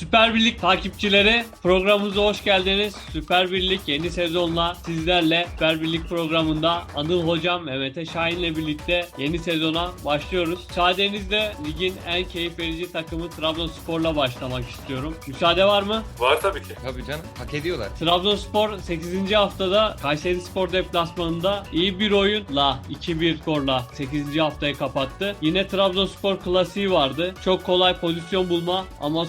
Süper Birlik takipçileri programımıza hoş geldiniz. Süper Birlik yeni sezonla sizlerle Süper Birlik programında Anıl Hocam Mehmet Şahin'le birlikte yeni sezona başlıyoruz. Müsaadenizle ligin en keyif verici takımı Trabzonspor'la başlamak istiyorum. Müsaade var mı? Var tabii ki. Tabii canım hak ediyorlar. Trabzonspor 8. haftada Kayseri Spor deplasmanında iyi bir oyunla 2-1 skorla 8. haftayı kapattı. Yine Trabzonspor klasiği vardı. Çok kolay pozisyon bulma ama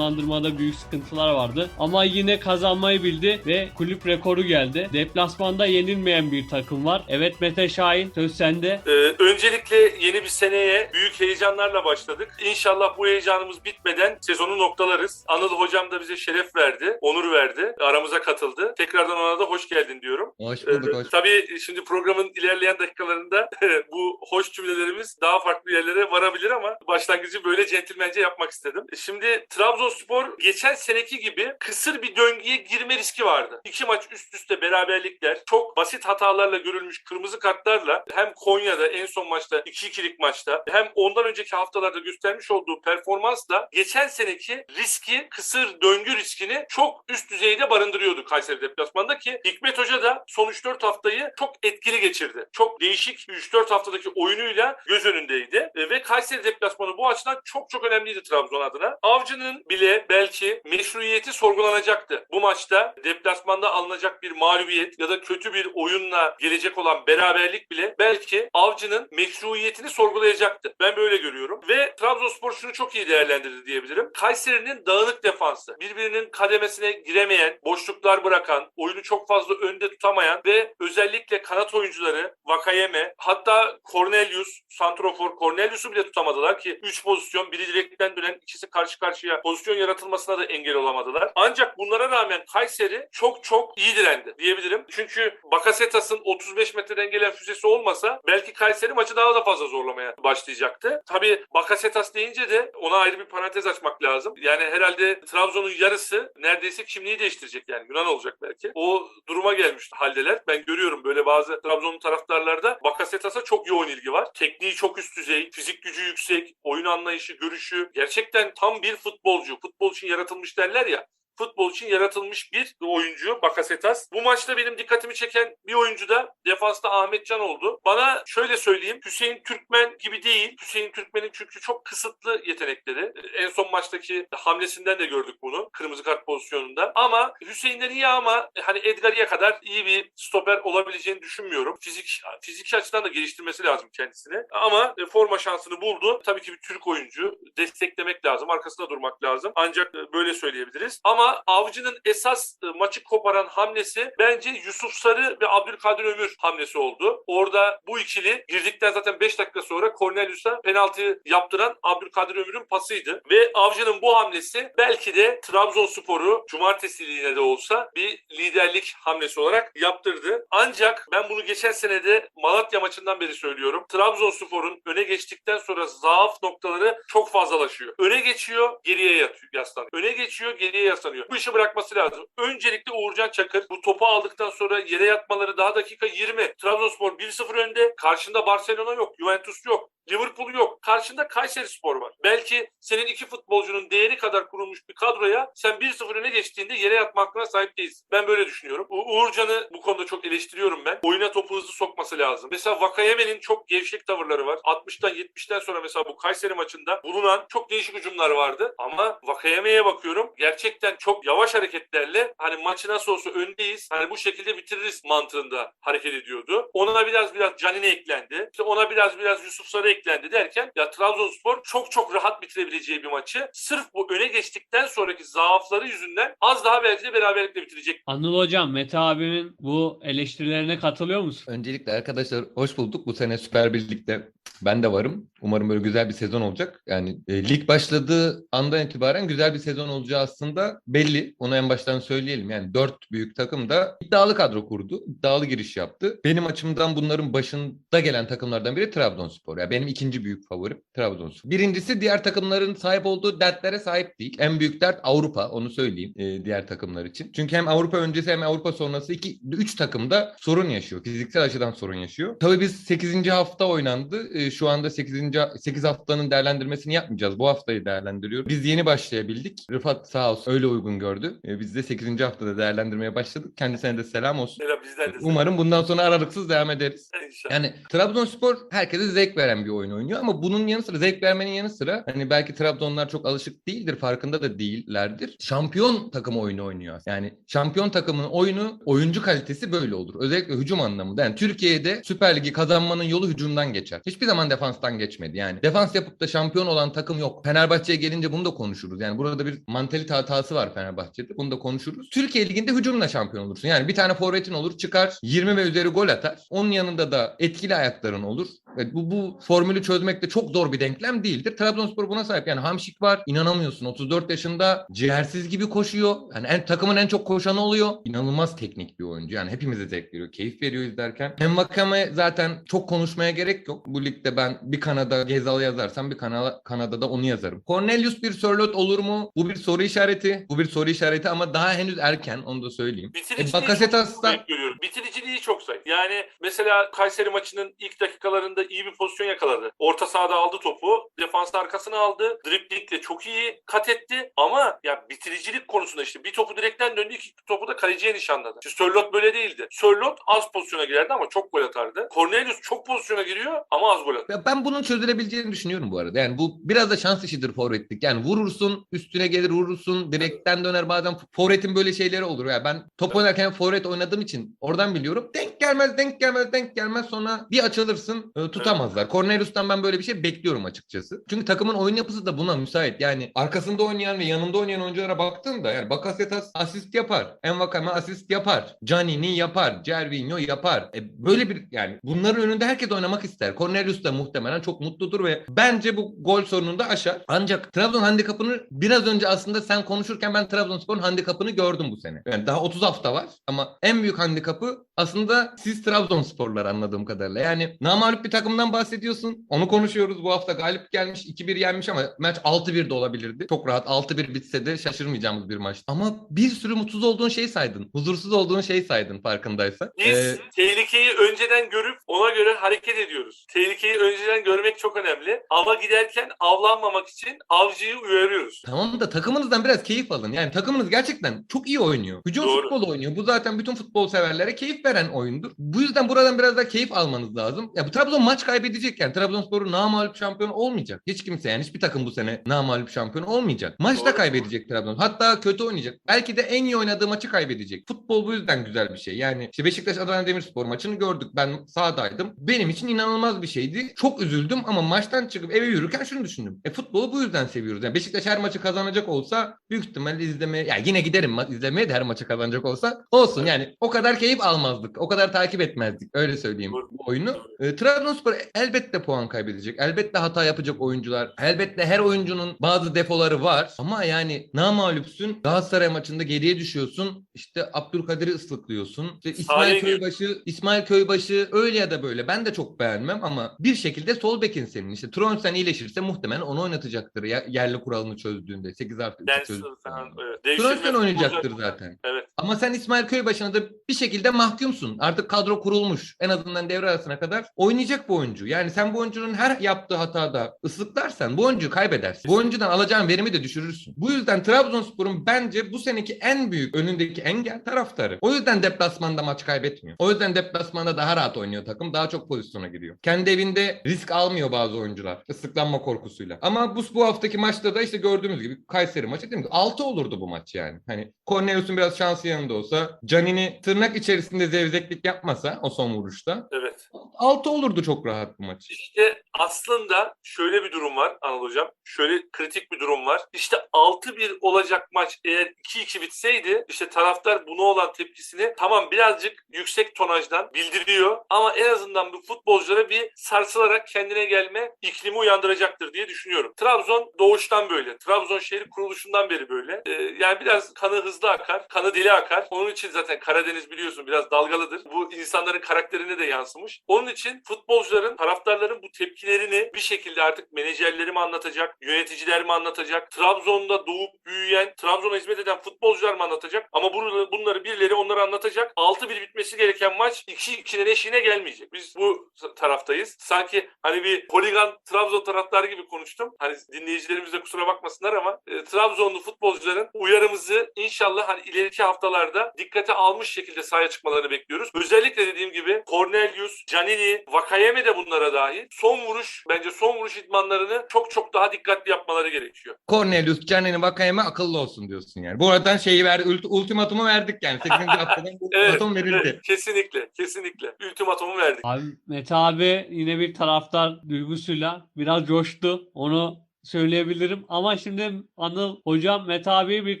sonlandırmada büyük sıkıntılar vardı. Ama yine kazanmayı bildi ve kulüp rekoru geldi. Deplasmanda yenilmeyen bir takım var. Evet Mete Şahin söz sende. Ee, öncelikle yeni bir seneye büyük heyecanlarla başladık. İnşallah bu heyecanımız bitmeden sezonu noktalarız. Anıl hocam da bize şeref verdi, onur verdi. Aramıza katıldı. Tekrardan ona da hoş geldin diyorum. Hoş bulduk Ee, hoş. Tabii şimdi programın ilerleyen dakikalarında bu hoş cümlelerimiz daha farklı yerlere varabilir ama başlangıcı böyle centilmence yapmak istedim. Şimdi Trabzonspor geçen seneki gibi kısır bir döngüye girme riski vardı. İki maç üst üste beraberlikler, çok basit hatalarla görülmüş kırmızı kartlarla hem Konya'da en son maçta 2-2'lik maçta hem ondan önceki haftalarda göstermiş olduğu performansla geçen seneki riski, kısır döngü riskini çok üst düzeyde barındırıyordu Kayseri deplasmanda ki Hikmet Hoca da son 3-4 haftayı çok etkili geçirdi. Çok değişik 3-4 haftadaki oyunuyla göz önündeydi. Ve Kayseri deplasmanı bu açıdan çok çok önemliydi Trabzon adına. Avcı'nın bile belki meşruiyeti sorgulanacaktı. Bu maçta deplasmanda alınacak bir mağlubiyet ya da kötü bir oyunla gelecek olan beraberlik bile belki Avcı'nın meşruiyetini sorgulayacaktı. Ben böyle görüyorum. Ve Trabzonspor şunu çok iyi değerlendirdi diyebilirim. Kayseri'nin dağınık defansı, birbirinin kademesine giremeyen, boşluklar bırakan, oyunu çok fazla önde tutamayan ve özellikle kanat oyuncuları Vakayeme, hatta Cornelius, Santrofor Cornelius'u bile tutamadılar ki 3 pozisyon, biri direkten dönen, ikisi karşı karşıya pozisyon yaratılmasına da engel olamadılar. Ancak bunlara rağmen Kayseri çok çok iyi direndi diyebilirim. Çünkü Bakasetas'ın 35 metreden gelen füzesi olmasa belki Kayseri maçı daha da fazla zorlamaya başlayacaktı. Tabii Bakasetas deyince de ona ayrı bir parantez açmak lazım. Yani herhalde Trabzon'un yarısı neredeyse kimliği değiştirecek yani Yunan olacak belki. O duruma gelmiş haldeler. Ben görüyorum böyle bazı Trabzon'un taraftarlarda Bakasetas'a çok yoğun ilgi var. Tekniği çok üst düzey, fizik gücü yüksek, oyun anlayışı, görüşü gerçekten tam bir futbolcu. Futbol için yaratılmış derler ya futbol için yaratılmış bir oyuncu Bakasetas. Bu maçta benim dikkatimi çeken bir oyuncu da defansta Ahmet oldu. Bana şöyle söyleyeyim Hüseyin Türkmen gibi değil. Hüseyin Türkmen'in çünkü çok kısıtlı yetenekleri. En son maçtaki hamlesinden de gördük bunu. Kırmızı kart pozisyonunda. Ama Hüseyin'den iyi ama hani Edgar'ya kadar iyi bir stoper olabileceğini düşünmüyorum. Fizik fiziki açıdan da geliştirmesi lazım kendisini. Ama e, forma şansını buldu. Tabii ki bir Türk oyuncu. Desteklemek lazım. Arkasında durmak lazım. Ancak e, böyle söyleyebiliriz. Ama Avcı'nın esas e, maçı koparan hamlesi bence Yusuf Sarı ve Abdülkadir Ömür hamlesi oldu. Orada bu ikili girdikten zaten 5 dakika sonra Cornelius'a penaltıyı yaptıran Abdülkadir Ömür'ün pasıydı. Ve Avcı'nın bu hamlesi belki de Trabzonspor'u cumartesiliğine de olsa bir liderlik hamlesi olarak yaptırdı. Ancak ben bunu geçen senede Malatya maçından beri söylüyorum. Trabzonspor'un öne geçtikten sonra zaaf noktaları çok fazlalaşıyor. Öne geçiyor, geriye yatıyor, yaslanıyor. Öne geçiyor, geriye yaslanıyor. Bu işi bırakması lazım. Öncelikle Uğurcan Çakır bu topu aldıktan sonra yere yatmaları daha dakika 20. Trabzonspor 1-0 önde. Karşında Barcelona yok, Juventus yok. Liverpool yok. Karşında Kayseri Spor var. Belki senin iki futbolcunun değeri kadar kurulmuş bir kadroya sen 1-0 öne geçtiğinde yere yatma hakkına sahip değilsin. Ben böyle düşünüyorum. U- Uğurcan'ı bu konuda çok eleştiriyorum ben. Oyuna topu hızlı sokması lazım. Mesela Vakayeme'nin çok gevşek tavırları var. 60'tan 70'ten sonra mesela bu Kayseri maçında bulunan çok değişik hücumlar vardı. Ama Vakayeme'ye bakıyorum. Gerçekten çok yavaş hareketlerle hani maçı nasıl olsa öndeyiz. Hani bu şekilde bitiririz mantığında hareket ediyordu. Ona biraz biraz Canini eklendi. İşte ona biraz biraz Yusuf Sarı eklendi derken ya Trabzonspor çok çok rahat bitirebileceği bir maçı sırf bu öne geçtikten sonraki zaafları yüzünden az daha belki de beraberlikle bitirecek. Anıl Hocam Mete abimin bu eleştirilerine katılıyor musun? Öncelikle arkadaşlar hoş bulduk. Bu sene Süper Birlik'te ben de varım. Umarım böyle güzel bir sezon olacak. Yani e, lig başladığı andan itibaren güzel bir sezon olacağı aslında belli. Onu en baştan söyleyelim. Yani dört büyük takım da iddialı kadro kurdu. iddialı giriş yaptı. Benim açımdan bunların başında gelen takımlardan biri Trabzonspor. Yani benim ikinci büyük favorim Trabzonspor. Birincisi diğer takımların sahip olduğu dertlere sahip değil. En büyük dert Avrupa. Onu söyleyeyim e, diğer takımlar için. Çünkü hem Avrupa öncesi hem Avrupa sonrası iki, üç takım da sorun yaşıyor. Fiziksel açıdan sorun yaşıyor. Tabii biz 8. hafta oynandı. E, şu anda 8. 8 haftanın değerlendirmesini yapmayacağız. Bu haftayı değerlendiriyoruz. Biz yeni başlayabildik. Rıfat sağ olsun öyle uygun gördü. E, Biz de 8. haftada değerlendirmeye başladık. Kendisine de selam olsun. Selam bizden de. Umarım bundan sonra aralıksız devam ederiz. selam. İnşallah. Yani Trabzonspor herkese zevk veren bir oyun oynuyor ama bunun yanı sıra zevk vermenin yanı sıra hani belki Trabzonlar çok alışık değildir farkında da değillerdir. Şampiyon takım oyunu oynuyor. Yani şampiyon takımın oyunu oyuncu kalitesi böyle olur. Özellikle hücum anlamında. Yani Türkiye'de Süper Ligi kazanmanın yolu hücumdan geçer. Hiçbir zaman defanstan geçmedi. Yani defans yapıp da şampiyon olan takım yok. Fenerbahçe'ye gelince bunu da konuşuruz. Yani burada bir mantalite hatası var Fenerbahçe'de. Bunu da konuşuruz. Türkiye Ligi'nde hücumla şampiyon olursun. Yani bir tane forvetin olur çıkar 20 ve üzeri gol atar. Onun yanında da etkili ayakların olur. Evet, bu, bu formülü çözmek de çok zor bir denklem değildir. Trabzonspor buna sahip. Yani Hamşik var. İnanamıyorsun. 34 yaşında ciğersiz gibi koşuyor. Yani en, takımın en çok koşanı oluyor. İnanılmaz teknik bir oyuncu. Yani hepimize zevk veriyor. Keyif veriyor izlerken. Hem Vakame zaten çok konuşmaya gerek yok. Bu ligde ben bir Kanada Gezal yazarsam bir Kanada, Kanada'da onu yazarım. Cornelius bir Sörlot olur mu? Bu bir soru işareti. Bu bir soru işareti ama daha henüz erken onu da söyleyeyim. E, Bitiriciliği Bakasetas çok da zayıf görüyorum. Bitiriciliği çok zayıf. Yani mesela Kayseri maçının ilk dakikalarında iyi bir pozisyon yakaladı. Orta sahada aldı topu. Defans arkasına aldı. Driblingle çok iyi kat etti. Ama ya bitiricilik konusunda işte bir topu direkten döndü. iki topu da kaleciye nişanladı. Şimdi Sörlot böyle değildi. Sörlot az pozisyona girerdi ama çok gol atardı. Cornelius çok pozisyona giriyor ama az gol. Ya ben bunun çözülebileceğini düşünüyorum bu arada. Yani bu biraz da şans işidir forvetlik. Yani vurursun, üstüne gelir vurursun, direkten döner bazen forvetin böyle şeyleri olur. Ya ben top oynarken forvet oynadığım için oradan biliyorum. Denk gelmez, denk gelmez, denk gelmez sonra bir açılırsın e, tutamazlar. Cornelius'tan ben böyle bir şey bekliyorum açıkçası. Çünkü takımın oyun yapısı da buna müsait. Yani arkasında oynayan ve yanında oynayan oyunculara baktığında yani Bakasetas asist yapar. Envakame asist yapar. Canini yapar. Cervinho yapar. E, böyle bir yani bunların önünde herkes oynamak ister. Cornelius da muhtemelen çok mutludur ve bence bu gol sorununu da aşar. Ancak Trabzon handikapını biraz önce aslında sen konuşurken ben Trabzonspor'un handikapını gördüm bu sene. Yani daha 30 hafta var ama en büyük handikapı aslında siz Trabzonsporlar anladığım kadarıyla. Yani namalup bir takımdan bahsediyorsun. Onu konuşuyoruz. Bu hafta galip gelmiş. 2-1 yenmiş ama maç 6-1 de olabilirdi. Çok rahat 6-1 bitse de şaşırmayacağımız bir maç. Ama bir sürü mutsuz olduğun şey saydın. Huzursuz olduğun şey saydın farkındaysan. Biz Ee, tehlikeyi önceden görüp ona göre hareket ediyoruz. Tehlikeyi önceden görmek çok önemli. Ava giderken avlanmamak için avcıyı uyarıyoruz. Tamam da takımınızdan biraz keyif alın. Yani takımınız gerçekten çok iyi oynuyor. Hücum Doğru. futbol oynuyor. Bu zaten bütün futbol severlere keyif veren oyundur. Bu yüzden buradan biraz daha keyif almanız lazım. Ya bu Trabzon maç kaybedecek yani. Trabzonspor'un namağlup şampiyon olmayacak. Hiç kimse yani hiçbir takım bu sene namağlup şampiyon olmayacak. Maçta Doğru. kaybedecek Trabzon. Hatta kötü oynayacak. Belki de en iyi oynadığı maçı kaybedecek. Futbol bu yüzden güzel bir şey. Yani işte Beşiktaş Adana Demirspor maçını gördük. Ben sahadaydım. Benim için inanılmaz bir şeydi. Çok üzüldüm ama maçtan çıkıp eve yürürken şunu düşündüm. E futbolu bu yüzden seviyoruz. Yani Beşiktaş her maçı kazanacak olsa büyük ihtimalle izlemeye ya yine giderim izlemeye de her maçı kazanacak olsa olsun yani o kadar keyif almazdık. O kadar takip etmezdik. Öyle söyleyeyim bu oyunu. E, Trabzonspor elbette puan kaybedecek. Elbette hata yapacak oyuncular. Elbette her oyuncunun bazı defoları var. Ama yani namalüpsün Galatasaray maçında geriye düşüyorsun. İşte Abdülkadir'i ıslıklıyorsun. İşte İsmail gir. Köybaşı, İsmail Köybaşı öyle ya da böyle. Ben de çok beğenmem ama bir şekilde sol bekin senin. İşte Tronsen iyileşirse muhtemelen onu oynatacaktır. Ya, yerli kuralını çözdüğünde. 8 artı 3'ü Densil çözdüğünde. Tronsen oynayacaktır zaten. Evet. Ama sen İsmail Köybaşı'na da bir şekilde mahkumsun. Artık kadro kurulmuş. En azından devre arasına kadar oynayacak bu oyuncu. Yani sen bu oyuncunun her yaptığı hatada ıslıklarsan bu oyuncuyu kaybedersin. Bu oyuncudan alacağın verimi de düşürürsün. Bu yüzden Trabzonspor'un bence bu seneki en büyük önündeki engel taraftarı. O yüzden deplasmanda maç kaybetmiyor. O yüzden deplasmanda daha rahat oynuyor takım. Daha çok pozisyona giriyor. Kendi evinde risk almıyor bazı oyuncular. Islıklanma korkusuyla. Ama bu, bu haftaki maçta da işte gördüğümüz gibi Kayseri maçı değil mi? 6 olurdu bu maç yani. Hani Cornelius'un biraz şansı yanında olsa Canini tırnak içerisinde zevzeklik yapmasa o son vuruşta Evet. 6 olurdu çok rahat bu maç. İşte aslında şöyle bir durum var Anıl Hocam. Şöyle kritik bir durum var. İşte 6-1 olacak maç eğer 2-2 bitseydi işte taraftar buna olan tepkisini tamam birazcık yüksek tonajdan bildiriyor ama en azından bu futbolculara bir sarsılarak kendine gelme iklimi uyandıracaktır diye düşünüyorum. Trabzon doğuştan böyle. Trabzon şehri kuruluşundan beri böyle. Ee, yani biraz kanı hızlı akar, kanı dili akar. Onun için zaten Karadeniz biliyorsun biraz dalgalıdır. Bu insanların karakterine de yansımış. Onun için futbolcuların, taraftarların bu tepki etkilerini bir şekilde artık menajerleri mi anlatacak, yöneticiler mi anlatacak, Trabzon'da doğup büyüyen, Trabzon'a hizmet eden futbolcular mı anlatacak? Ama bunu- bunları birileri onlara anlatacak. 6-1 bitmesi gereken maç 2-2'nin eşiğine gelmeyecek. Biz bu taraftayız. Sanki hani bir holigan Trabzon taraftarı gibi konuştum. Hani dinleyicilerimiz de kusura bakmasınlar ama e, Trabzonlu futbolcuların uyarımızı inşallah hani ileriki haftalarda dikkate almış şekilde sahaya çıkmalarını bekliyoruz. Özellikle dediğim gibi Cornelius, Canini, Vakayeme de bunlara dahil. Son vuruş bence son vuruş idmanlarını çok çok daha dikkatli yapmaları gerekiyor. Cornelius, Canini, Vakayeme akıllı olsun diyorsun yani. Bu aradan şeyi ver, ult- ultimatumu verdik yani. 8. haftadan Evet, ultimatum verildi. evet, kesinlikle, kesinlikle. Ultimatomu verdik. Abi Mete abi yine bir taraftar duygusuyla biraz coştu. Onu söyleyebilirim. Ama şimdi Anıl hocam Mete abiyi bir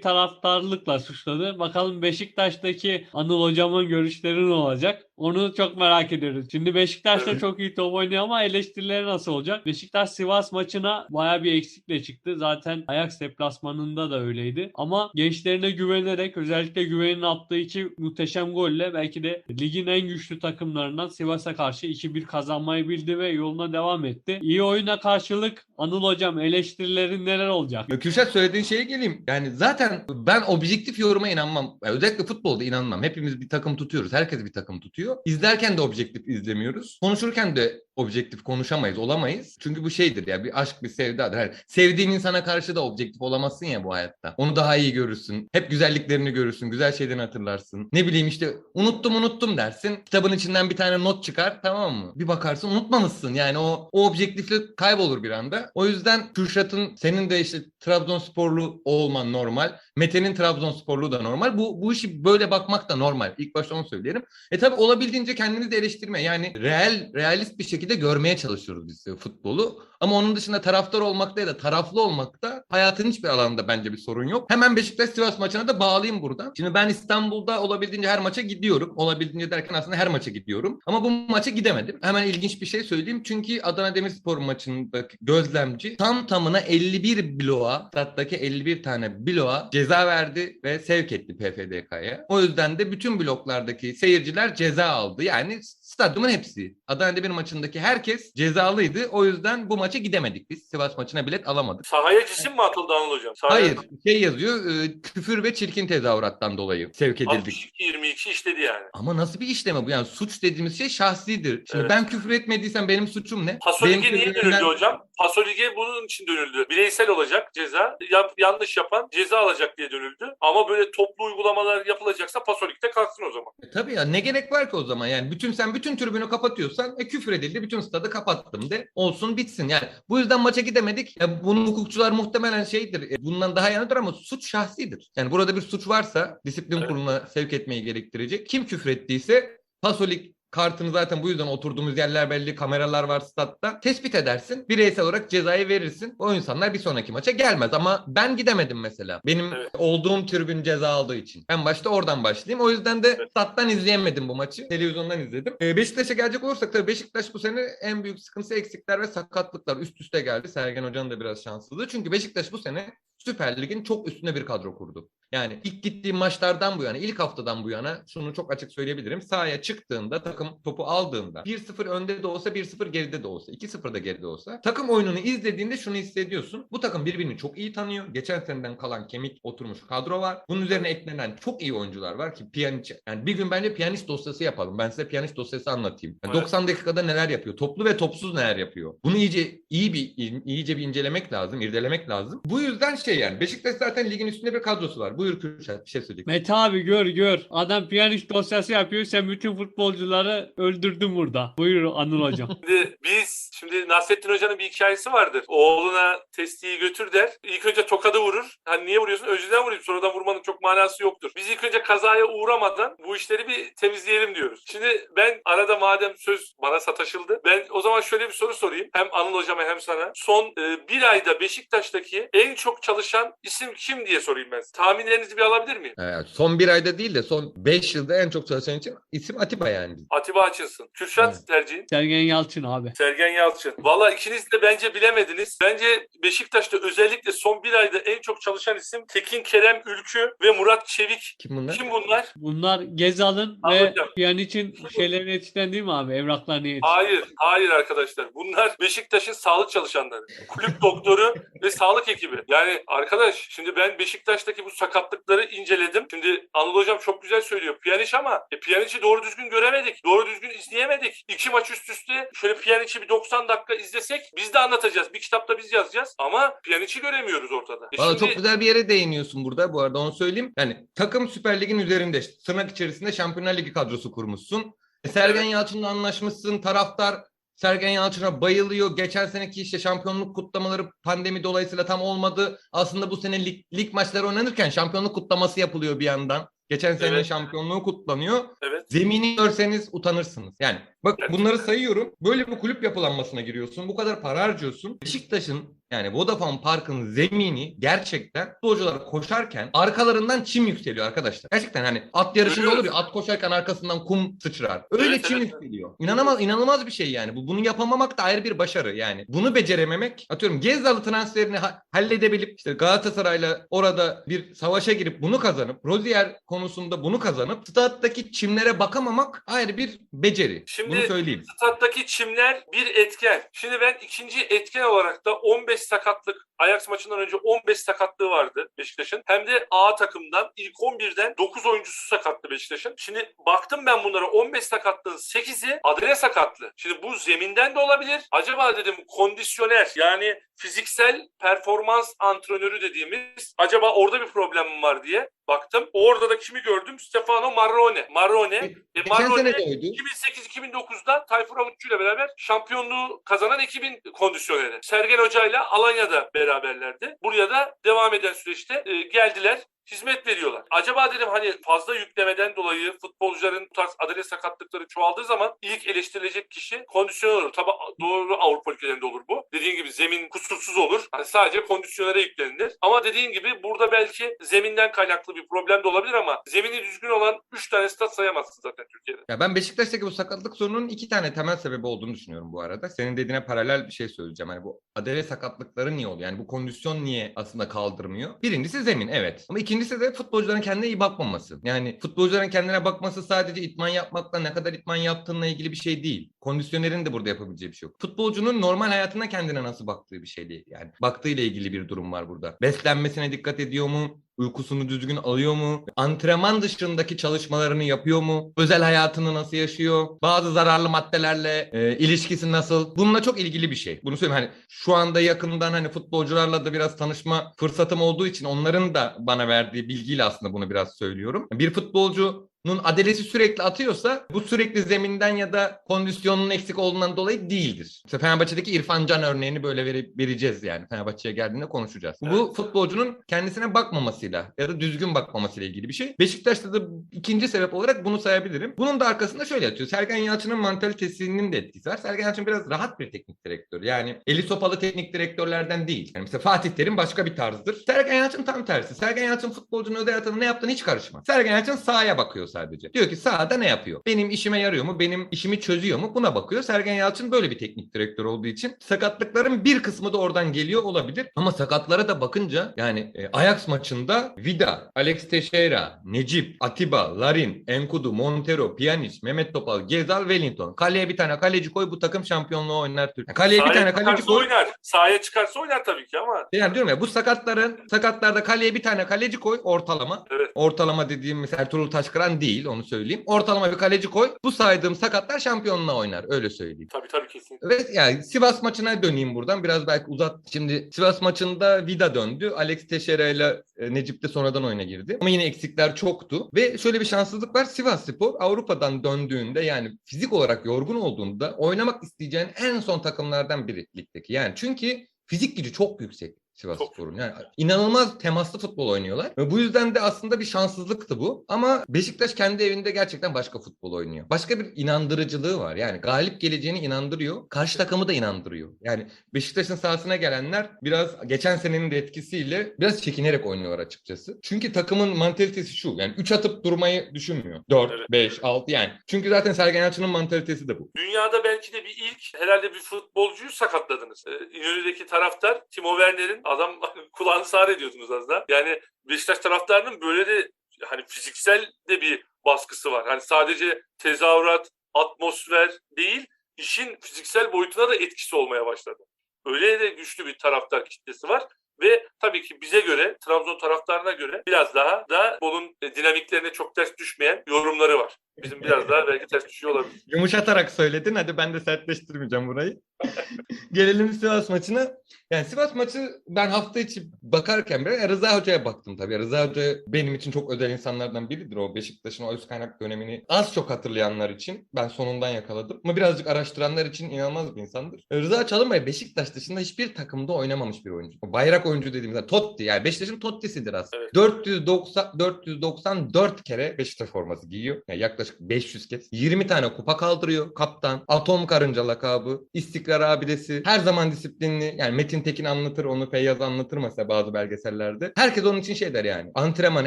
taraftarlıkla suçladı. Bakalım Beşiktaş'taki Anıl hocamın görüşleri ne olacak? Onu çok merak ediyoruz. Şimdi Beşiktaş da çok iyi top oynuyor ama eleştirileri nasıl olacak? Beşiktaş Sivas maçına baya bir eksikle çıktı. Zaten Ajax deplasmanında da öyleydi. Ama gençlerine güvenerek özellikle güvenin attığı iki muhteşem golle belki de ligin en güçlü takımlarından Sivas'a karşı 2-1 kazanmayı bildi ve yoluna devam etti. İyi oyuna karşılık Anıl hocam eleştirilerin neler olacak? Kürşat söylediğin şeye geleyim. Yani zaten ben objektif yoruma inanmam. Ya özellikle futbolda inanmam. Hepimiz bir takım tutuyoruz. Herkes bir takım tutuyor. İzlerken de objektif izlemiyoruz. Konuşurken de objektif konuşamayız, olamayız. Çünkü bu şeydir ya bir aşk, bir sevdadır. Yani sevdiğin insana karşı da objektif olamazsın ya bu hayatta. Onu daha iyi görürsün. Hep güzelliklerini görürsün. Güzel şeylerini hatırlarsın. Ne bileyim işte unuttum unuttum dersin. Kitabın içinden bir tane not çıkar tamam mı? Bir bakarsın unutmamışsın. Yani o, o objektiflik kaybolur bir anda. O yüzden Kürşat'ın senin de işte Trabzonsporlu olman normal. Mete'nin Trabzonsporlu da normal. Bu, bu işi böyle bakmak da normal. İlk başta onu söyleyelim. E tabi olabildiğince kendimizi de eleştirme. Yani real, realist bir şekilde görmeye çalışıyoruz biz futbolu. Ama onun dışında taraftar olmakta ya da taraflı olmakta hayatın hiçbir alanında bence bir sorun yok. Hemen Beşiktaş-Sivas maçına da bağlayayım buradan. Şimdi ben İstanbul'da olabildiğince her maça gidiyorum. Olabildiğince derken aslında her maça gidiyorum. Ama bu maça gidemedim. Hemen ilginç bir şey söyleyeyim. Çünkü Adana Demirspor maçındaki gözlemci tam tamına 51 bloğa, stattaki 51 tane bloğa ceza verdi ve sevk etti PFDK'ya. O yüzden de bütün bloklardaki seyirciler ceza aldı. Yani stadyumun hepsi. Adana Demir maçındaki herkes cezalıydı. O yüzden bu maça gidemedik biz. Sivas maçına bilet alamadık. Sahaya cisim mi atıldı Anıl Hocam? Sahaya Hayır şey yazıyor e, küfür ve çirkin tezahürattan dolayı sevk edildik. 62-22 işledi yani. Ama nasıl bir işlem bu? Yani suç dediğimiz şey şahsidir. Şimdi Evet. ben küfür etmediysem benim suçum ne? Pasolig'e Benim niye dönüldü hocam? Pasolig'e bunun için dönüldü. Bireysel olacak ceza. Yap, yanlış yapan ceza alacak diye dönüldü. Ama böyle toplu uygulamalar yapılacaksa Pasolig'de kalksın o zaman. E, tabii ya ne gerek var ki o zaman yani bütün sen bütün tribünü kapatıyorsan e, küfür edildi bütün stadı kapattım de olsun bitsin yani bu yüzden maça gidemedik. Ya bunu hukukçular muhtemelen şeydir e, bundan daha yanıdır ama suç şahsidir. Yani burada bir suç varsa disiplin Evet. kuruluna sevk etmeyi gerektirecek. Kim küfür ettiyse Pasolik kartını zaten bu yüzden oturduğumuz yerler belli, kameralar var statta. Tespit edersin. Bireysel olarak cezayı verirsin. O insanlar bir sonraki maça gelmez ama ben gidemedim mesela. Benim Evet. olduğum tribün ceza aldığı için. Ben başta oradan başlayayım. O yüzden de Evet. stat'tan izleyemedim bu maçı. Televizyondan izledim. Ee, Beşiktaş'a gelecek olursak tabii Beşiktaş bu sene en büyük sıkıntısı eksikler ve sakatlıklar üst üste geldi. Sergen Hoca'nın da biraz şanssızlığı. Çünkü Beşiktaş bu sene Süper Lig'in çok üstüne bir kadro kurdu. Yani ilk gittiğim maçlardan bu yana, ilk haftadan bu yana şunu çok açık söyleyebilirim. Sahaya çıktığında, takım topu aldığında 1-0 önde de olsa, 1-0 geride de olsa, 2-0 da geride olsa takım oyununu izlediğinde şunu hissediyorsun. Bu takım birbirini çok iyi tanıyor. Geçen seneden kalan kemik oturmuş kadro var. Bunun üzerine eklenen çok iyi oyuncular var ki Pjanic. Yani bir gün bence piyanist dosyası yapalım. Ben size piyanist dosyası anlatayım. Yani Evet. 90 dakikada neler yapıyor? Toplu ve topsuz neler yapıyor? Bunu iyice iyi bir iyice bir incelemek lazım, irdelemek lazım. Bu yüzden şey yani Beşiktaş zaten ligin üstünde bir kadrosu var. Buyur Kürşat bir şey söyleyecek. Mete abi gör gör. Adam piyanist dosyası yapıyor. Sen bütün futbolcuları öldürdün burada. Buyur Anıl hocam. Şimdi biz, şimdi Nasrettin Hoca'nın bir hikayesi vardır. Oğluna testiyi götür der. İlk önce tokadı vurur. Hani niye vuruyorsun? Önceden vurayım. Sonradan vurmanın çok manası yoktur. Biz ilk önce kazaya uğramadan bu işleri bir temizleyelim diyoruz. Şimdi ben arada madem söz bana sataşıldı. Ben o zaman şöyle bir soru sorayım. Hem Anıl Hocam'a hem sana. Son e, bir ayda Beşiktaş'taki en çok çalışan çalışan isim kim diye sorayım ben. size. Tahminlerinizi bir alabilir miyim? Ee, son bir ayda değil de son 5 yılda en çok çalışan için isim Atiba yani. Atiba Açılsın. Kürşat Evet. tercihin. Sergen Yalçın abi. Sergen Yalçın. Valla ikiniz de bence bilemediniz. Bence Beşiktaş'ta özellikle son bir ayda en çok çalışan isim Tekin Kerem Ülkü ve Murat Çevik. Kim bunlar? Kim bunlar? Bunlar Gezal'ın ve Anladım. Pjanic'in şeylerini yetiştiren değil mi abi? Evraklarını yetiştiren. Hayır, hayır arkadaşlar. Bunlar Beşiktaş'ın sağlık çalışanları. Kulüp doktoru ve sağlık ekibi. Yani arkadaş şimdi ben Beşiktaş'taki bu sakatlıkları inceledim. Şimdi Anıl Hocam çok güzel söylüyor. Piyaniç ama e, Piyaniç'i doğru düzgün göremedik. Doğru düzgün izleyemedik. İki maç üst üste şöyle Piyaniç'i bir 90 dakika izlesek biz de anlatacağız. Bir kitapta biz yazacağız. Ama Piyaniç'i göremiyoruz ortada. E Valla şimdi- çok güzel bir yere değiniyorsun burada bu arada onu söyleyeyim. Yani takım Süper Lig'in üzerinde tırnak içerisinde Şampiyonlar Ligi kadrosu kurmuşsun. E, Sergen Evet. Yalçın'la anlaşmışsın. Taraftar Sergen Yalçın'a bayılıyor. Geçen seneki işte şampiyonluk kutlamaları pandemi dolayısıyla tam olmadı. Aslında bu sene lig, lig maçları oynanırken şampiyonluk kutlaması yapılıyor bir yandan. Geçen sene Evet. şampiyonluğu kutlanıyor. Evet. Zemini görseniz utanırsınız. Yani bak Evet. bunları sayıyorum. Böyle bir kulüp yapılanmasına giriyorsun. Bu kadar para harcıyorsun. Beşiktaş'ın yani Vodafone Park'ın zemini gerçekten futbolcular koşarken arkalarından çim yükseliyor arkadaşlar. Gerçekten hani at yarışında olur ya at koşarken arkasından kum sıçrar. Öyle Evet, çim evet. yükseliyor. İnanılmaz inanılmaz bir şey yani. Bu bunu yapamamak da ayrı bir başarı yani. Bunu becerememek atıyorum Gezdalı transferini ha- halledebilip işte Galatasaray'la orada bir savaşa girip bunu kazanıp Rozier konusunda bunu kazanıp stattaki çimlere bakamamak ayrı bir beceri. Şimdi- bunu söyleyeyim. Stat'taki çimler bir etken. Şimdi ben ikinci etken olarak da 15 sakatlık Ajax maçından önce 15 sakatlığı vardı Beşiktaş'ın. Hem de A takımdan ilk 11'den 9 oyuncusu sakatlı Beşiktaş'ın. Şimdi baktım ben bunlara 15 sakatlığın 8'i adre sakatlı. Şimdi bu zeminden de olabilir. Acaba dedim kondisyoner yani fiziksel performans antrenörü dediğimiz acaba orada bir problem mi var diye baktım. Orada da kimi gördüm? Stefano Marrone. Marrone. E, Geçen Marrone sene de oydu. 2008-2009'da Tayfur Avutçu ile beraber şampiyonluğu kazanan ekibin kondisyoneri. Sergen Hoca ile Alanya'da beraberlerdi. Buraya da devam eden süreçte e, geldiler hizmet veriyorlar. Acaba dedim hani fazla yüklemeden dolayı futbolcuların bu tarz adalet sakatlıkları çoğaldığı zaman ilk eleştirilecek kişi kondisyoner olur. Tabi doğru Avrupa ülkelerinde olur bu. Dediğin gibi zemin kusursuz olur. Hani sadece kondisyonere yüklenilir. Ama dediğin gibi burada belki zeminden kaynaklı bir problem de olabilir ama zemini düzgün olan 3 tane stat sayamazsın zaten Türkiye'de. Ya ben Beşiktaş'taki bu sakatlık sorununun iki tane temel sebebi olduğunu düşünüyorum bu arada. Senin dediğine paralel bir şey söyleyeceğim. Hani bu adele sakatlıkları niye oluyor? Yani bu kondisyon niye aslında kaldırmıyor? Birincisi zemin evet. Ama ikincisi de futbolcuların kendine iyi bakmaması. Yani futbolcuların kendine bakması sadece itman yapmakla ne kadar itman yaptığınla ilgili bir şey değil. Kondisyonerin de burada yapabileceği bir şey yok. Futbolcunun normal hayatına kendine nasıl baktığı bir şey değil. Yani baktığıyla ilgili bir durum var burada. Beslenmesine dikkat ediyor mu? Uykusunu düzgün alıyor mu? Antrenman dışındaki çalışmalarını yapıyor mu? Özel hayatını nasıl yaşıyor? Bazı zararlı maddelerle e, ilişkisi nasıl? Bununla çok ilgili bir şey. Bunu söyleyeyim hani şu anda yakından hani futbolcularla da biraz tanışma fırsatım olduğu için onların da bana verdiği bilgiyle aslında bunu biraz söylüyorum. Bir futbolcu Nun adelesi sürekli atıyorsa bu sürekli zeminden ya da kondisyonunun eksik olduğundan dolayı değildir. İşte Fenerbahçe'deki İrfan Can örneğini böyle vere- vereceğiz yani. Fenerbahçe'ye geldiğinde konuşacağız. Bu Evet. futbolcunun kendisine bakmamasıyla ya da düzgün bakmamasıyla ilgili bir şey. Beşiktaş'ta da ikinci sebep olarak bunu sayabilirim. Bunun da arkasında şöyle yatıyor. Sergen Yalçın'ın mantalitesinin de etkisi var. Sergen Yalçın biraz rahat bir teknik direktör. Yani eli sopalı teknik direktörlerden değil. Yani mesela Fatih Terim başka bir tarzdır. Sergen Yalçın tam tersi. Sergen Yalçın futbolcunun özel hayatında ne yaptığını hiç karışmaz. Sergen Yalçın sahaya bakıyor sadece. Diyor ki sahada ne yapıyor? Benim işime yarıyor mu? Benim işimi çözüyor mu? Buna bakıyor. Sergen Yalçın böyle bir teknik direktör olduğu için sakatlıkların bir kısmı da oradan geliyor olabilir. Ama sakatlara da bakınca yani e, Ajax maçında Vida, Alex Teixeira, Necip, Atiba, Larin, Enkudu, Montero, Pjanic, Mehmet Topal, Gezal, Wellington. Kaleye bir tane kaleci koy bu takım şampiyonluğu oynar Türkiye. Kaleye bir tane kaleci koy. oynar. Sahaya çıkarsa oynar tabii ki ama Yani diyorum ya bu sakatların sakatlarda kaleye bir tane kaleci koy ortalama. Evet. Ortalama dediğim mesela Ertuğrul Taşkıran değil onu söyleyeyim. Ortalama bir kaleci koy. Bu saydığım sakatlar şampiyonluğa oynar öyle söyleyeyim. tabii tabii kesinlikle. Ve yani Sivas maçına döneyim buradan. Biraz belki uzat. Şimdi Sivas maçında Vida döndü. Alex Teixeira ile e, Necip de sonradan oyuna girdi. Ama yine eksikler çoktu. Ve şöyle bir şanssızlık var. Sivas Spor Avrupa'dan döndüğünde yani fizik olarak yorgun olduğunda oynamak isteyeceğin en son takımlardan biri ligdeki. Yani çünkü fizik gücü çok yüksek. Sivas. Spor'un. Yani inanılmaz temaslı futbol oynuyorlar. Ve bu yüzden de aslında bir şanssızlıktı bu. Ama Beşiktaş kendi evinde gerçekten başka futbol oynuyor. Başka bir inandırıcılığı var. Yani galip geleceğini inandırıyor. Karşı takımı da inandırıyor. Yani Beşiktaş'ın sahasına gelenler biraz geçen senenin de etkisiyle biraz çekinerek oynuyorlar açıkçası. Çünkü takımın mantalitesi şu. Yani 3 atıp durmayı düşünmüyor. 4, Evet. 5, 6 yani. Çünkü zaten Sergen Yalçın'ın mantalitesi de bu. Dünyada belki de bir ilk herhalde bir futbolcuyu sakatladınız. Ee, İnönü'deki taraftar Timo Werner'in adam kulağını sağır ediyordunuz az da. Yani Beşiktaş taraftarının böyle de hani fiziksel de bir baskısı var. Hani sadece tezahürat, atmosfer değil, işin fiziksel boyutuna da etkisi olmaya başladı. Öyle de güçlü bir taraftar kitlesi var. Ve tabii ki bize göre, Trabzon taraftarına göre biraz daha da bunun dinamiklerine çok ters düşmeyen yorumları var. Bizim biraz daha belki ters düşüyor olabilir. Yumuşatarak söyledin. Hadi ben de sertleştirmeyeceğim burayı. Gelelim Sivas maçına. Yani Sivas maçı ben hafta içi bakarken bile Rıza Hoca'ya baktım tabii. Rıza Hoca benim için çok özel insanlardan biridir. O Beşiktaş'ın o üst kaynak dönemini az çok hatırlayanlar için ben sonundan yakaladım. Ama birazcık araştıranlar için inanılmaz bir insandır. Rıza Çalınbay Beşiktaş dışında hiçbir takımda oynamamış bir oyuncu. O bayrak oyuncu dediğimizde Totti yani Beşiktaş'ın Totti'sidir aslında. Evet. 490 494 kere Beşiktaş forması giyiyor. Yani yaklaşık 500 kez. 20 tane kupa kaldırıyor. Kaptan, Atom Karınca lakabı, İstikrar abidesi, her zaman disiplinli. Yani Metin Tekin anlatır onu, Feyyaz anlatır mesela bazı belgesellerde. Herkes onun için şey der yani. Antrenman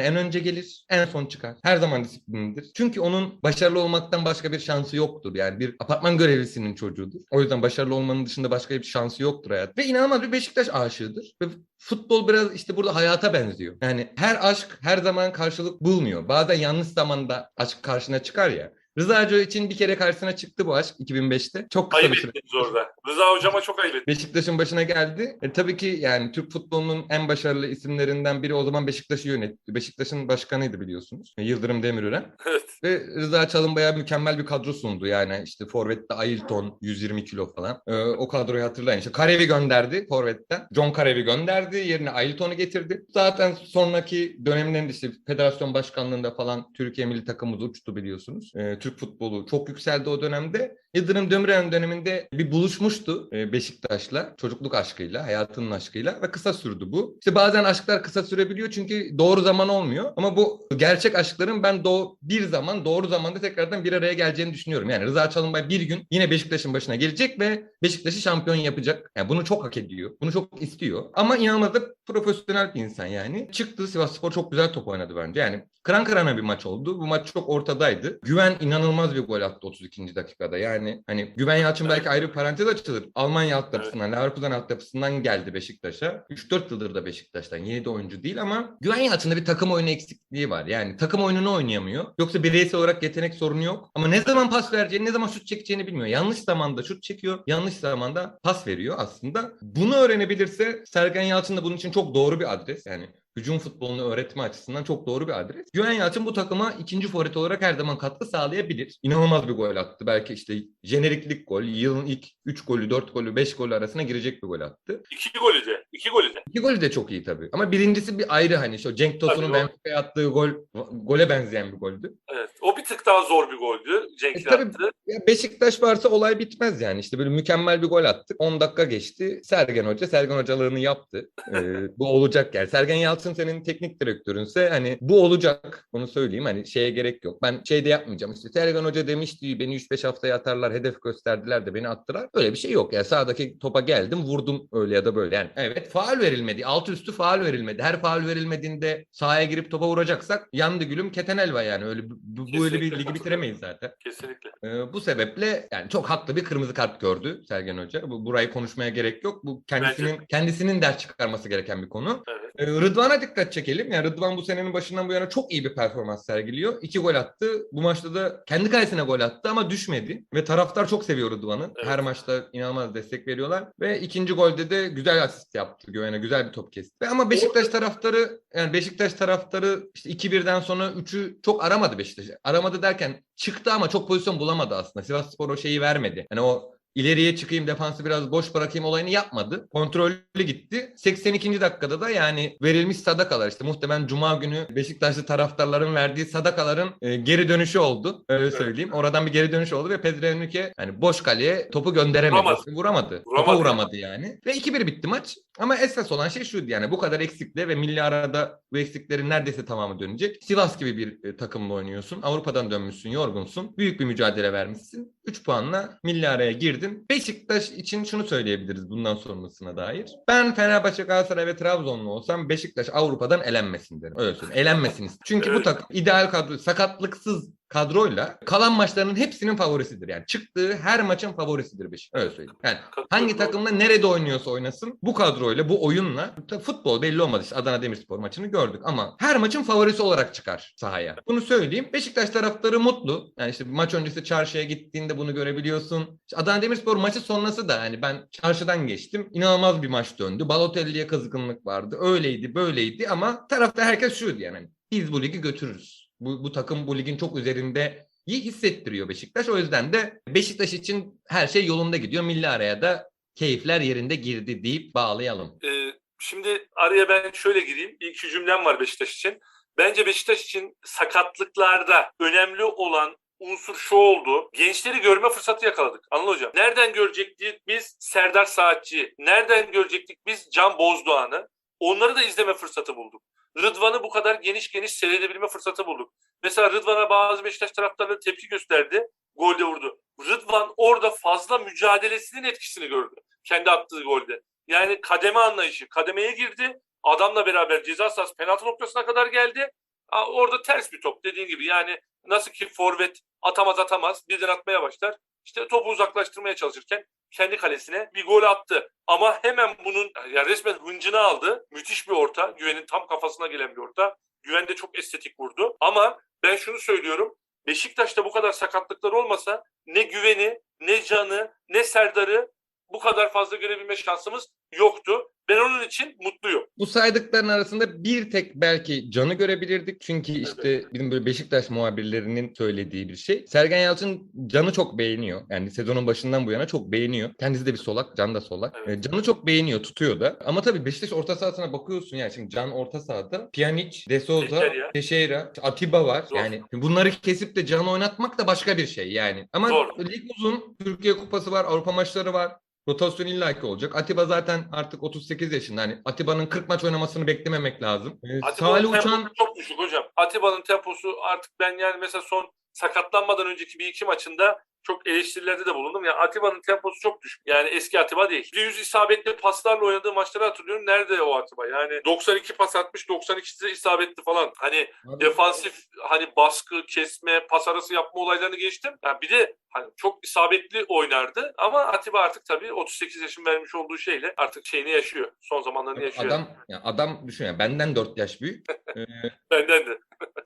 en önce gelir, en son çıkar. Her zaman disiplinlidir. Çünkü onun başarılı olmaktan başka bir şansı yoktur. Yani bir apartman görevlisinin çocuğudur. O yüzden başarılı olmanın dışında başka bir şansı yoktur hayat. Ve inanılmaz bir Beşiktaş aşığıdır. Ve futbol biraz işte burada hayata benziyor. Yani her aşk her zaman karşılık bulmuyor. Bazen yanlış zamanda aşk karşına çıkar ya. Rıza Hoca için bir kere karşısına çıktı bu aşk 2005'te. Çok kısa Ayıp bir süre. orada. Rıza hocama çok ayıp. Beşiktaş'ın başına geldi. E, tabii ki yani Türk futbolunun en başarılı isimlerinden biri o zaman Beşiktaş'ı yönetti. Beşiktaş'ın başkanıydı biliyorsunuz. E, Yıldırım Demirören. Evet. Ve Rıza Çalınbay'a mükemmel bir kadro sundu. Yani işte Forvet'te Ailton 120 kilo falan. E, o kadroyu hatırlayın. İşte Karevi gönderdi Forvet'ten. John Karevi gönderdi. Yerine Ailton'u getirdi. Zaten sonraki dönemlerinde işte federasyon başkanlığında falan Türkiye milli takımımız uçtu biliyorsunuz. E, Türk futbolu çok yükseldi o dönemde. Yıldırım Demirören döneminde bir buluşmuştu e, Beşiktaş'la. Çocukluk aşkıyla, hayatının aşkıyla ve kısa sürdü bu. İşte bazen aşklar kısa sürebiliyor çünkü doğru zaman olmuyor. Ama bu gerçek aşkların ben doğ bir zaman doğru zamanda tekrardan bir araya geleceğini düşünüyorum. Yani Rıza Çalınbay bir gün yine Beşiktaş'ın başına gelecek ve Beşiktaş'ı şampiyon yapacak. Yani bunu çok hak ediyor. Bunu çok istiyor. Ama inanılmaz da profesyonel bir insan yani. Çıktı Sivasspor çok güzel top oynadı bence. Yani kıran kırana bir maç oldu. Bu maç çok ortadaydı. Güven inanılmaz bir gol attı 32. dakikada. Yani hani Güven Yalçın belki ayrı bir parantez açılır. Almanya altyapısından, Leverkusen altyapısından geldi Beşiktaş'a. 3-4 yıldır da Beşiktaş'tan. Yeni de oyuncu değil ama Güven Yalçın'da bir takım oyunu eksikliği var. Yani takım oyununu oynayamıyor. Yoksa bireysel olarak yetenek sorunu yok. Ama ne zaman pas vereceğini, ne zaman şut çekeceğini bilmiyor. Yanlış zamanda şut çekiyor, yanlış zamanda pas veriyor aslında. Bunu öğrenebilirse Sergen Yalçın da bunun için çok doğru bir adres. Yani hücum futbolunu öğretme açısından çok doğru bir adres. Güven Yalçın bu takıma ikinci forvet olarak her zaman katkı sağlayabilir. İnanılmaz bir gol attı. Belki işte jeneriklik gol, yılın ilk 3 golü, 4 golü, 5 golü arasına girecek bir gol attı. İki golü de. İki golü de. İki golü de çok iyi tabii. Ama birincisi bir ayrı hani şu Cenk Tosun'un Benfica'ya attığı gol gole benzeyen bir goldü. Evet. O bir tık daha zor bir goldü. Cenk'in E, tabii. attı. Ya Beşiktaş varsa olay bitmez yani. İşte böyle mükemmel bir gol attık. 10 dakika geçti. Sergen Hoca Sergen hocalığını yaptı. Ee, bu olacak yani. Sergen Yalçın senin teknik direktörünse hani bu olacak. Onu söyleyeyim hani şeye gerek yok. Ben şey de yapmayacağım. İşte Sergen Hoca demişti beni 3-5 haftaya atarlar. Hedef gösterdiler de beni attılar. Öyle bir şey yok. Yani sağdaki topa geldim vurdum öyle ya da böyle. Yani evet faal verilmedi. Alt üstü faal verilmedi. Her faal verilmediğinde sahaya girip topa vuracaksak yandı gülüm keten elva yani. Öyle bu, bu öyle bir ligi bitiremeyiz zaten. Kesinlikle. Ee, bu sebeple yani çok haklı bir kırmızı kart gördü Sergen Hoca. Bu burayı konuşmaya gerek yok. Bu kendisinin kendisinin ders çıkarması gereken bir konu. Evet. Ee, Rıdvan'a dikkat çekelim. Yani Rıdvan bu senenin başından bu yana çok iyi bir performans sergiliyor. İki gol attı. Bu maçta da kendi kalesine gol attı ama düşmedi. Ve taraftar çok seviyor Rıdvan'ı. Evet. Her maçta inanılmaz destek veriyorlar. Ve ikinci golde de güzel asist yaptı Güven'e. Güzel bir top kesti. Ve ama Beşiktaş taraftarı yani Beşiktaş taraftarı işte 2-1'den sonra 3'ü çok aramadı Beşiktaş. Aramadı derken çıktı ama çok pozisyon bulamadı aslında. Sivasspor o şeyi vermedi. Hani o ileriye çıkayım defansı biraz boş bırakayım olayını yapmadı. Kontrollü gitti. 82. dakikada da yani verilmiş sadakalar işte muhtemelen Cuma günü Beşiktaşlı taraftarların verdiği sadakaların e, geri dönüşü oldu. Öyle söyleyeyim. Oradan bir geri dönüş oldu ve Pedro Henrique yani boş kaleye topu gönderemedi. Vuramadı. Vuramadı. Topa Vuramadı. vuramadı yani. Ve 2-1 bitti maç. Ama esas olan şey şuydu yani bu kadar eksikle ve milli arada bu eksiklerin neredeyse tamamı dönecek. Sivas gibi bir e, takımla oynuyorsun. Avrupa'dan dönmüşsün, yorgunsun. Büyük bir mücadele vermişsin. 3 puanla milli araya girdin. Beşiktaş için şunu söyleyebiliriz bundan sonrasına dair. Ben Fenerbahçe, Galatasaray ve Trabzonlu olsam Beşiktaş Avrupa'dan elenmesin derim. Öyle söyleyeyim. Elenmesin. Çünkü bu takım ideal kadro, sakatlıksız kadroyla kalan maçlarının hepsinin favorisidir. Yani çıktığı her maçın favorisidir Beşiktaş. Öyle söyleyeyim. Yani Hangi takımda nerede oynuyorsa oynasın bu kadroyla, bu oyunla futbol belli olmadı işte Adana Demirspor maçını gördük ama her maçın favorisi olarak çıkar sahaya. Bunu söyleyeyim. Beşiktaş taraftarı mutlu. Yani işte maç öncesi çarşıya gittiğinde bunu görebiliyorsun. İşte Adana Demirspor maçı sonrası da yani ben çarşıdan geçtim. İnanılmaz bir maç döndü. Balotelli'ye kızgınlık vardı. Öyleydi, böyleydi ama tarafta herkes şuydu yani. Biz bu ligi götürürüz. Bu, bu takım bu ligin çok üzerinde iyi hissettiriyor Beşiktaş. O yüzden de Beşiktaş için her şey yolunda gidiyor. Milli araya da keyifler yerinde girdi deyip bağlayalım. Ee, şimdi araya ben şöyle gireyim. İlk iki cümlem var Beşiktaş için. Bence Beşiktaş için sakatlıklarda önemli olan unsur şu oldu. Gençleri görme fırsatı yakaladık. Anıl Hocam. Nereden görecektik biz Serdar Saatçi? Nereden görecektik biz Can Bozdoğan'ı? Onları da izleme fırsatı bulduk. Rıdvan'ı bu kadar geniş geniş seyredebilme fırsatı bulduk. Mesela Rıdvan'a bazı Beşiktaş taraftarları tepki gösterdi. Golde vurdu. Rıdvan orada fazla mücadelesinin etkisini gördü. Kendi attığı golde. Yani kademe anlayışı. Kademeye girdi. Adamla beraber ceza sahası penaltı noktasına kadar geldi. Orada ters bir top dediğin gibi. Yani nasıl ki forvet atamaz atamaz birden atmaya başlar. İşte topu uzaklaştırmaya çalışırken kendi kalesine bir gol attı. Ama hemen bunun yani resmen hıncını aldı. Müthiş bir orta. Güven'in tam kafasına gelen bir orta. Güven de çok estetik vurdu. Ama ben şunu söylüyorum. Beşiktaş'ta bu kadar sakatlıklar olmasa ne Güven'i, ne Can'ı, ne Serdar'ı bu kadar fazla görebilme şansımız yoktu. Ben onun için mutluyum. Bu saydıkların arasında bir tek belki Can'ı görebilirdik. Çünkü işte bizim böyle Beşiktaş muhabirlerinin söylediği bir şey. Sergen Yalçın Can'ı çok beğeniyor. Yani sezonun başından bu yana çok beğeniyor. Kendisi de bir solak, Can da solak. Evet. E, Can'ı çok beğeniyor, tutuyor da. Ama tabii Beşiktaş orta sahasına bakıyorsun yani şimdi Can orta sahada. Pjanic, De Souza, Teixeira, Atiba var. Zor. Yani bunları kesip de Can'ı oynatmak da başka bir şey yani. Ama Zor. lig uzun. Türkiye Kupası var, Avrupa maçları var. Rotasyon illaki olacak. Atiba zaten artık 38 yaşında. Hani Atiba'nın 40 maç oynamasını beklememek lazım. Ee, Salih Uçan çok düşük hocam. Atiba'nın temposu artık ben yani mesela son sakatlanmadan önceki bir iki maçında çok eleştirilerde de bulundum. Yani Atiba'nın temposu çok düşük. Yani eski Atiba değil. %100 isabetli paslarla oynadığı maçları hatırlıyorum. Nerede o Atiba? Yani 92 pas atmış, 92'si de isabetli falan. Hani defansif hani baskı, kesme, pas arası yapma olaylarını geçtim. Yani bir de hani çok isabetli oynardı ama Atiba artık tabii 38 yaşın vermiş olduğu şeyle artık şeyini yaşıyor. Son zamanlarını yaşıyor. adam ya adam düşün ya benden 4 yaş büyük. Ee, Benden de.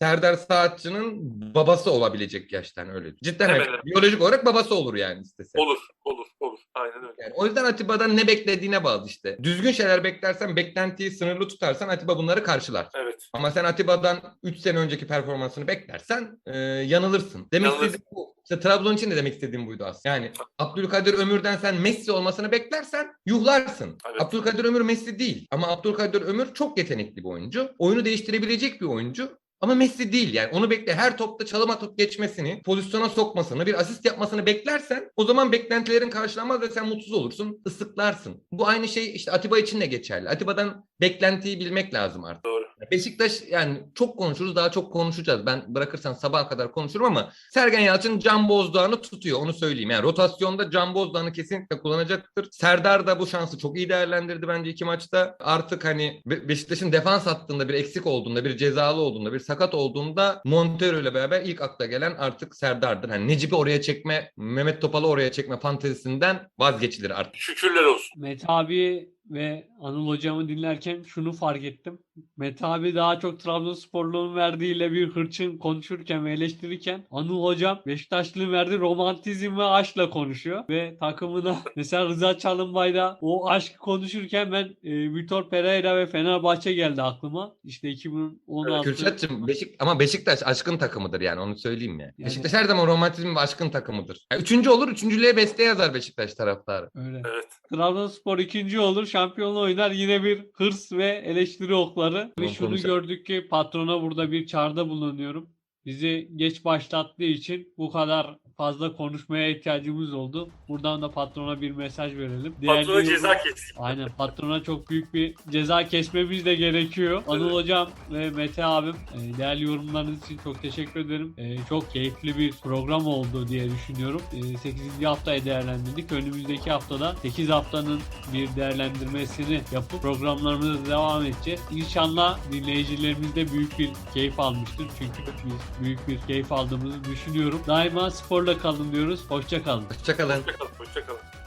Serdar Saatçı'nın babası olabilecek yaştan öyle. Cidden evet, biyolojik olarak babası olur yani istese. Olur, olur, olur. Aynen öyle. Yani o yüzden Atiba'dan ne beklediğine bağlı işte. Düzgün şeyler beklersen, beklentiyi sınırlı tutarsan Atiba bunları karşılar. Evet. Ama sen Atiba'dan 3 sene önceki performansını beklersen e, yanılırsın. Demek Yanılırsın. istediğim bu. İşte Trabzon için de demek istediğim buydu aslında. Yani Abdülkadir Ömür'den sen Messi olmasını beklersen yuhlarsın. Evet. Abdülkadir Ömür Messi değil. Ama Abdülkadir Ömür çok yetenekli bir oyuncu. Oyunu değiştirebilecek bir oyuncu. Ama Messi değil yani onu bekle her topta çalım atıp geçmesini, pozisyona sokmasını, bir asist yapmasını beklersen o zaman beklentilerin karşılanmaz ve sen mutsuz olursun, ıslıklarsın. Bu aynı şey işte Atiba için de geçerli. Atiba'dan beklentiyi bilmek lazım artık. Beşiktaş yani çok konuşuruz daha çok konuşacağız. Ben bırakırsan sabaha kadar konuşurum ama Sergen Yalçın Can Bozdoğan'ı tutuyor onu söyleyeyim. Yani rotasyonda Can Bozdoğan'ı kesinlikle kullanacaktır. Serdar da bu şansı çok iyi değerlendirdi bence iki maçta. Artık hani Be- Beşiktaş'ın defans hattında bir eksik olduğunda, bir cezalı olduğunda, bir sakat olduğunda Montero ile beraber ilk akla gelen artık Serdar'dır. Hani Necip'i oraya çekme, Mehmet Topal'ı oraya çekme fantezisinden vazgeçilir artık. Şükürler olsun. Mete abi ve Anıl hocamı dinlerken şunu fark ettim. Mete abi daha çok Trabzonsporluğun verdiğiyle bir hırçın konuşurken ve eleştirirken Anıl hocam Beşiktaşlı'nın verdiği romantizm ve aşkla konuşuyor. Ve takımına mesela Rıza Çalınbay'da o aşkı konuşurken ben e, Vitor Pereira ve Fenerbahçe geldi aklıma. İşte 2016 Kürşat'cığım Beşik ama Beşiktaş aşkın takımıdır yani onu söyleyeyim ya. Yani- Beşiktaş her zaman romantizm ve aşkın takımıdır. Ya üçüncü olur, üçüncülüğe beste yazar Beşiktaş taraftarı. Öyle. Evet. Trabzonspor ikinci olur, şampiyonluğu oynar. Yine bir hırs ve eleştiri okları. Ve şunu gördük ki patrona burada bir çağrıda bulunuyorum. Bizi geç başlattığı için bu kadar fazla konuşmaya ihtiyacımız oldu. Buradan da patrona bir mesaj verelim. Değerli Patrona ceza kestik. Aynen patrona çok büyük bir ceza kesmemiz de gerekiyor. Anıl Evet. hocam ve Mete abim e, değerli yorumlarınız için çok teşekkür ederim. E, Çok keyifli bir program oldu diye düşünüyorum. 8. haftayı değerlendirdik. Önümüzdeki haftada 8 haftanın bir değerlendirmesini yapıp programlarımıza devam edeceğiz. İnşallah dinleyicilerimiz de büyük bir keyif almıştır. Çünkü biz büyük bir keyif aldığımızı düşünüyorum. Daima zorla kalın diyoruz. Hoşça kalın. Hoşça kalın. Hoşça kalın. Hoşça kalın.